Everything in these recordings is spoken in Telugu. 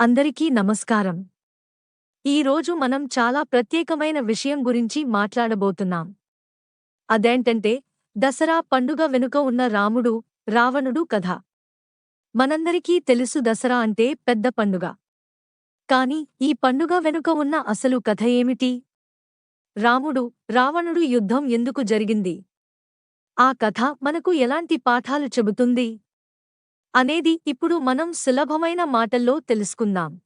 అందరికీ నమస్కారం. ఈరోజు మనం చాలా ప్రత్యేకమైన విషయం గురించి మాట్లాడబోతున్నాం. అదేంటంటే దసరా పండుగ వెనుక ఉన్న రాముడు రావణుడు కథ. మనందరికీ తెలుసు దసరా అంటే పెద్ద పండుగ. కాని ఈ పండుగ వెనుక ఉన్న అసలు కథ ఏమిటి? రాముడు రావణుడు యుద్ధం ఎందుకు జరిగింది? ఆ కథ మనకు ఎలాంటి పాఠాలు చెబుతుంది? అనేది ఇప్పుడు మనం సులభమైన మాటల్లో తెలుసుకుందాం.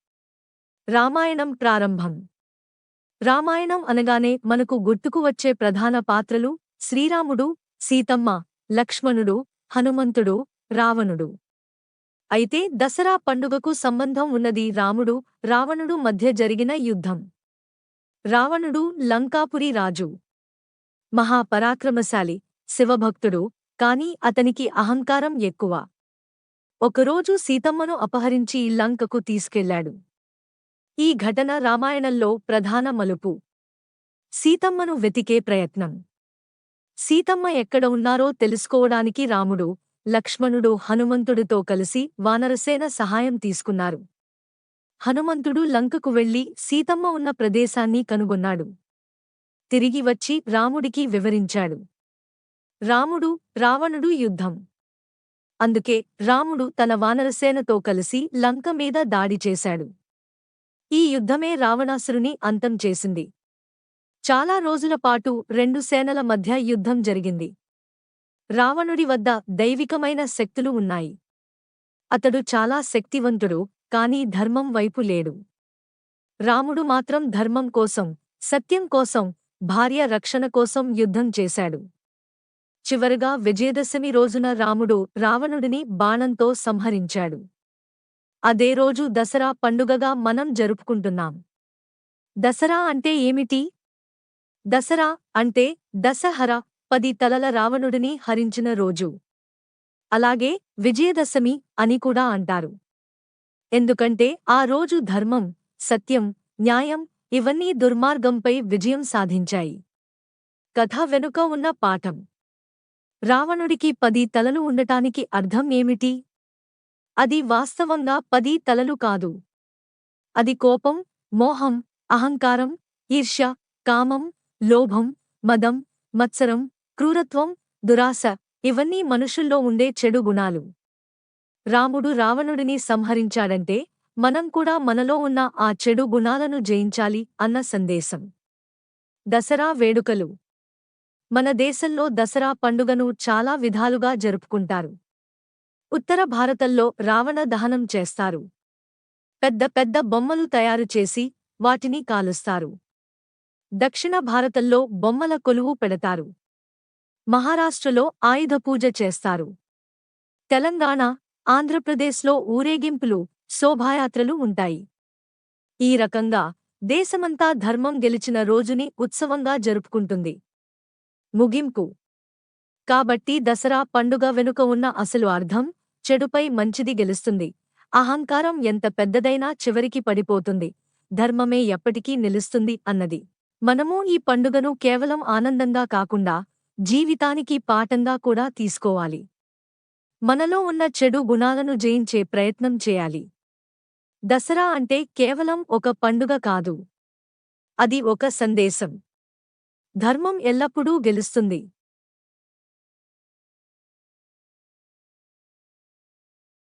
రామాయణం ప్రారంభం. రామాయణం అనగానే మనకు గుర్తుకు వచ్చే ప్రధాన పాత్రలు శ్రీరాముడు సీతమ్మ లక్ష్మణుడు హనుమంతుడు రావణుడు. అయితే దసరా పండుగకు సంబంధం ఉన్నది రాముడు రావణుడు మధ్య జరిగిన యుద్ధం. రావణుడు లంకాపురి రాజు. మహాపరాక్రమశాలి శివభక్తుడు కాని అతనికి అహంకారం ఎక్కువ. ఒకరోజు సీతమ్మను అపహరించి లంకకు తీసుకెళ్ళాడు. ఈ ఘటన రామాయణంలో ప్రధాన మలుపు. సీతమ్మను వెతికే ప్రయత్నం. సీతమ్మ ఎక్కడ ఉన్నారో తెలుసుకోవడానికి రాముడు లక్ష్మణుడు హనుమంతుడితో కలిసి వానరసేన సహాయం తీసుకున్నారు. హనుమంతుడు లంకకు వెళ్ళి సీతమ్మ ఉన్న ప్రదేశాన్ని కనుగొన్నాడు. తిరిగి వచ్చి రాముడికి వివరించాడు. రాముడు రావణుడు యుద్ధం. అందుకే రాముడు తన వానరసేనతో కలిసి లంక మీద దాడి చేశాడు. ఈ యుద్ధమే రావణాసురుని అంతం చేసింది. చాలా రోజుల పాటు రెండు సేనల మధ్య యుద్ధం జరిగింది. రావణుడి వద్ద దైవికమైన శక్తులు ఉన్నాయి. అతడు చాలా శక్తివంతుడు కాని ధర్మం వైపు లేడు. రాముడు మాత్రం ధర్మం కోసం సత్యం కోసం భార్య రక్షణ కోసం యుద్ధం చేశాడు. చివరగా విజయదశమి రోజున రాముడు రావణుడిని బాణంతో సంహరించాడు. అదే రోజు దసరా పండుగగా మనం జరుపుకుంటున్నాం. దసరా అంటే ఏమిటి? దసరా అంటే దసహర పది తలల రావణుడిని హరించిన రోజు. అలాగే విజయదశమి అని కూడా అంటారు. ఎందుకంటే ఆ రోజు ధర్మం సత్యం న్యాయం ఇవన్నీ దుర్మార్గంపై విజయం సాధించాయి. కథ వెనుక ఉన్న పాఠం. రావణుడికి పది తలలు ఉండటానికి అర్థం ఏమిటి? అది వాస్తవంగా పది తలలు కాదు. అది కోపం మోహం అహంకారం ఈర్ష్య కామం లోభం మదం మత్సరం క్రూరత్వం దురాశ ఇవన్నీ మనుషుల్లో ఉండే చెడు గుణాలు. రాముడు రావణుడిని సంహరించాడంటే మనం కూడా మనలో ఉన్న ఆ చెడు గుణాలను జయించాలి అన్న సందేశం. దసరా వేడుకలు మన దేశంలో దసరా పండుగను చాలా విధాలుగా జరుపుకుంటారు. ఉత్తర భారతంలో రావణ దహనం చేస్తారు. పెద్ద పెద్ద బొమ్మలు తయారు చేసి వాటిని కాలుస్తారు. దక్షిణ భారతంలో బొమ్మల కొలువు పెడతారు. మహారాష్ట్రలో ఆయుధ పూజ చేస్తారు. తెలంగాణ ఆంధ్రప్రదేశ్లో ఊరేగింపులు శోభాయాత్రలు ఉంటాయి. ఈ రకంగా దేశమంతా ధర్మం గెలిచిన రోజుని ఉత్సవంగా జరుపుకుంటుంది. ముగింపు. కాబట్టి దసరా పండుగ వెనుక ఉన్న అసలు అర్థం చెడుపై మంచిది గెలుస్తుంది. అహంకారం ఎంత పెద్దదైనా చివరికి పడిపోతుంది. ధర్మమే ఎప్పటికీ నిలుస్తుంది అన్నది. మనము ఈ పండుగను కేవలం ఆనందంగా కాకుండా జీవితానికి పాఠంగా కూడా తీసుకోవాలి. మనలో ఉన్న చెడు గుణాలను జయించే ప్రయత్నం చేయాలి. దసరా అంటే కేవలం ఒక పండుగ కాదు. అది ఒక సందేశం. ధర్మం ఎల్లప్పుడూ గెలుస్తుంది.